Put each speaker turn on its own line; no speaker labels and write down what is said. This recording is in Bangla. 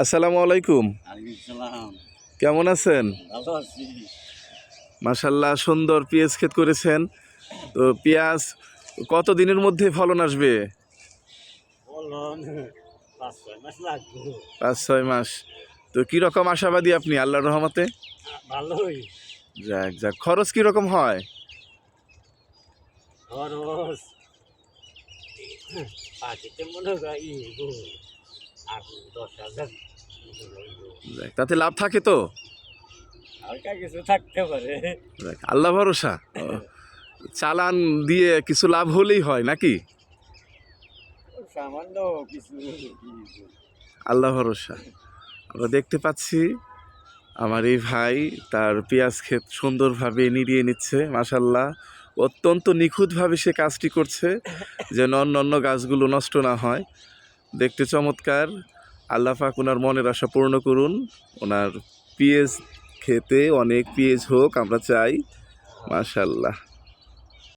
আসসালামু আলাইকুম। কেমন আছেন? মাশাল্লাহ সুন্দর পেঁয়াজ ক্ষেত করেছেন। তো পেঁয়াজ কত দিনের মধ্যে ফলন আসবে?
পাঁচ ছয় মাস
তো কি রকম আশাবাদী আপনি আল্লাহর রহমতে?
ভালোই।
যাক যাক। খরচ কি রকম হয়?
খরচ দশ হাজার
তাতে লাভ থাকে তো?
হালকা কিছু থাকতে পারে।
আল্লাহ ভরসা। চালান দিয়ে কিছু লাভ হলেই হয় নাকি?
সামান্য কিছু।
আল্লাহ ভরসা। আমরা দেখতে পাচ্ছি আমার এই ভাই তার পেঁয়াজ ক্ষেত সুন্দরভাবে নিড়িয়ে নিচ্ছে মাসাল্লাহ অত্যন্ত নিখুঁতভাবে সে কাজটি করছে যেন অন্য অন্য গাছগুলো নষ্ট না হয়। দেখতে চমৎকার। পাক ওনার মনের আশা পূর্ণ করুন। ওনার পিএস খেতে অনেক পিএস হোক, আমরা চাই। মাশাল্লাহ